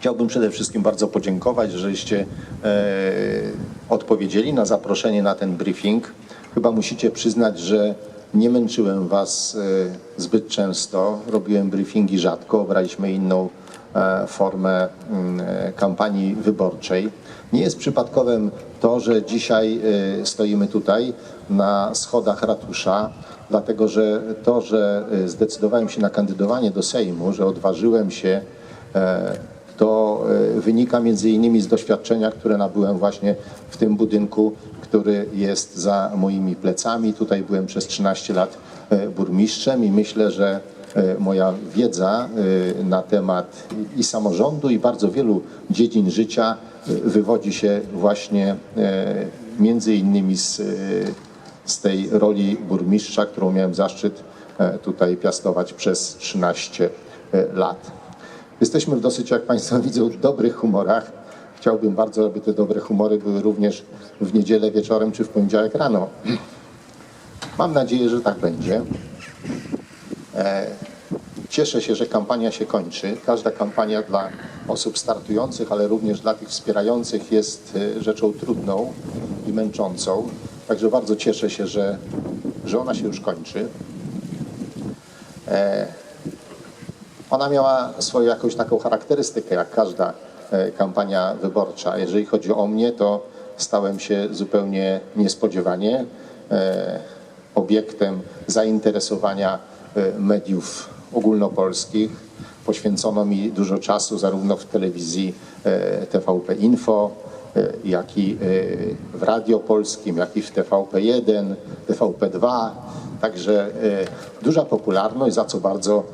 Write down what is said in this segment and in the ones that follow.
Chciałbym przede wszystkim bardzo podziękować, żeście e, odpowiedzieli na zaproszenie na ten briefing. Chyba musicie przyznać, że nie męczyłem Was e, zbyt często. Robiłem briefingi rzadko, braliśmy inną e, formę mm, e, kampanii wyborczej. Nie jest przypadkowym to, że dzisiaj e, stoimy tutaj na schodach ratusza, dlatego że to, że e, zdecydowałem się na kandydowanie do Sejmu, że odważyłem się e, to e, wynika między innymi z doświadczenia, które nabyłem właśnie w tym budynku, który jest za moimi plecami. Tutaj byłem przez 13 lat e, burmistrzem i myślę, że e, moja wiedza na temat i samorządu i bardzo wielu dziedzin życia wywodzi się właśnie między innymi z, z tej roli burmistrza, którą miałem zaszczyt tutaj piastować przez 13 lat. Jesteśmy w dosyć, jak Państwo widzą, dobrych humorach. Chciałbym bardzo, aby te dobre humory były również w niedzielę wieczorem czy w poniedziałek rano. Mam nadzieję, że tak będzie. E, Cieszę się, że kampania się kończy. Każda kampania dla osób startujących, ale również dla tych wspierających jest e, rzeczą trudną i męczącą. Także bardzo cieszę się, że, że ona się już kończy. Ona miała swoją jakąś taką charakterystykę, jak każda e, kampania wyborcza. Jeżeli chodzi o mnie, to stałem się zupełnie niespodziewanie e, obiektem zainteresowania e, mediów ogólnopolskich. Poświęcono mi dużo czasu zarówno w telewizji TVP Info, jak i w Radio Polskim, jak i w TVP1, TVP2. Także duża popularność, za co bardzo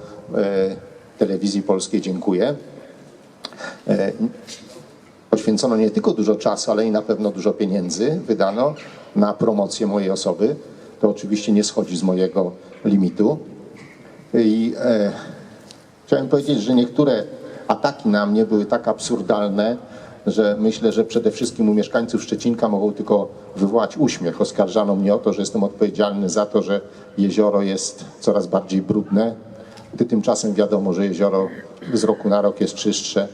telewizji polskiej dziękuję. E, Poświęcono nie tylko dużo czasu, ale i na pewno dużo pieniędzy wydano na promocję mojej osoby. To oczywiście nie schodzi z mojego limitu. I e, chciałem powiedzieć, że niektóre ataki na mnie były tak absurdalne, że myślę, że przede wszystkim u mieszkańców Szczecinka mogą tylko wywołać uśmiech. Oskarżano mnie o to, że jestem odpowiedzialny za to, że jezioro jest coraz bardziej brudne. Gdy tymczasem wiadomo, że jezioro z roku na rok jest czystsze,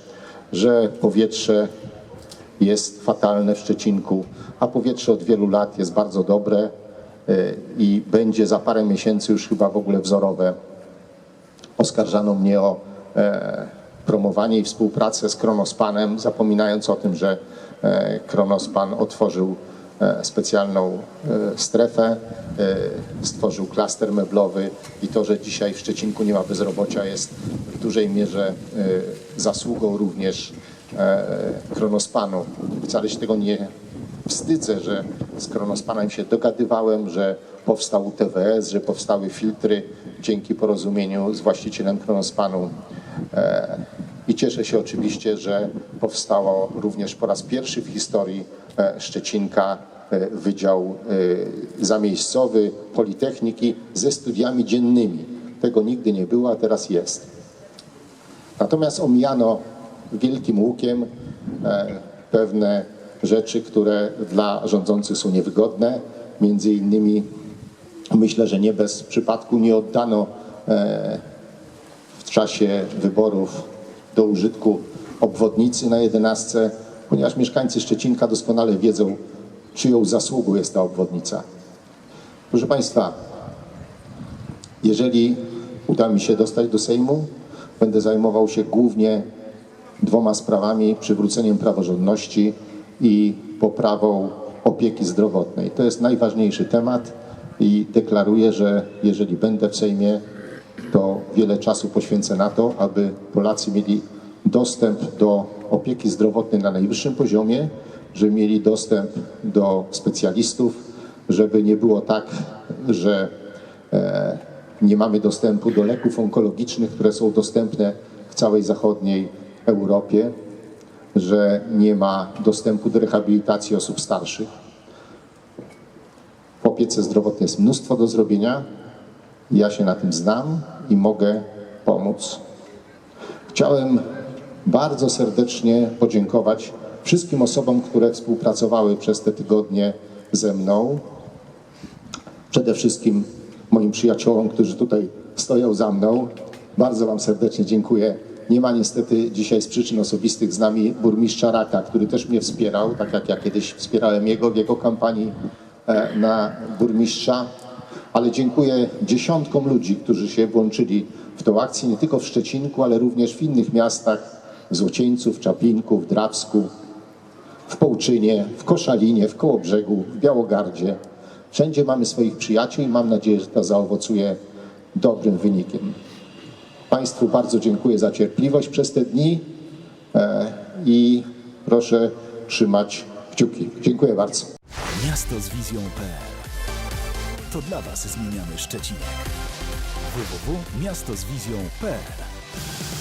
że powietrze jest fatalne w Szczecinku, a powietrze od wielu lat jest bardzo dobre e, i będzie za parę miesięcy już chyba w ogóle wzorowe. Oskarżano mnie o e, promowanie i współpracę z Kronospanem, zapominając o tym, że e, Kronospan otworzył specjalną e, strefę, e, stworzył klaster meblowy i to, że dzisiaj w Szczecinku nie ma bezrobocia jest w dużej mierze e, zasługą również e, Kronospanu. Wcale się tego nie wstydzę, że z Kronospanem się dogadywałem, że powstał TWS, że powstały filtry dzięki porozumieniu z właścicielem Kronospanu. E, I cieszę się oczywiście, że powstało również po raz pierwszy w historii e, Szczecinka e, Wydział e, Zamiejscowy Politechniki ze studiami dziennymi. Tego nigdy nie było, a teraz jest. Natomiast omijano wielkim łukiem e, pewne rzeczy, które dla rządzących są niewygodne. Między innymi myślę, że nie bez przypadku nie oddano e, w czasie wyborów do użytku obwodnicy na 11, ponieważ mieszkańcy Szczecinka doskonale wiedzą, czyją zasługą jest ta obwodnica. Proszę Państwa, jeżeli uda mi się dostać do Sejmu, będę zajmował się głównie dwoma sprawami: przywróceniem praworządności i poprawą opieki zdrowotnej. To jest najważniejszy temat i deklaruję, że jeżeli będę w Sejmie, to wiele czasu poświęcę na to, aby Polacy mieli dostęp do opieki zdrowotnej na najwyższym poziomie, żeby mieli dostęp do specjalistów, żeby nie było tak, że e, nie mamy dostępu do leków onkologicznych, które są dostępne w całej zachodniej Europie, że nie ma dostępu do rehabilitacji osób starszych. W opiece zdrowotnej jest mnóstwo do zrobienia. Ja się na tym znam i mogę pomóc. Chciałem bardzo serdecznie podziękować wszystkim osobom, które współpracowały przez te tygodnie ze mną. Przede wszystkim moim przyjaciołom, którzy tutaj stoją za mną. Bardzo Wam serdecznie dziękuję. Nie ma niestety dzisiaj z przyczyn osobistych z nami burmistrza Raka, który też mnie wspierał, tak jak ja kiedyś wspierałem jego w jego kampanii e, na burmistrza. Ale dziękuję dziesiątkom ludzi, którzy się włączyli w tą akcję, nie tylko w Szczecinku, ale również w innych miastach, w Złocieńcu, w Czapinku, w Drawsku, w Połczynie, w Koszalinie, w Kołobrzegu, w Białogardzie. Wszędzie mamy swoich przyjaciół i mam nadzieję, że to zaowocuje dobrym wynikiem. Państwu bardzo dziękuję za cierpliwość przez te dni e, i proszę trzymać kciuki. Dziękuję bardzo. Miasto z wizją.pl To dla Was zmieniamy Szczecinek. www.miastozwizją.pl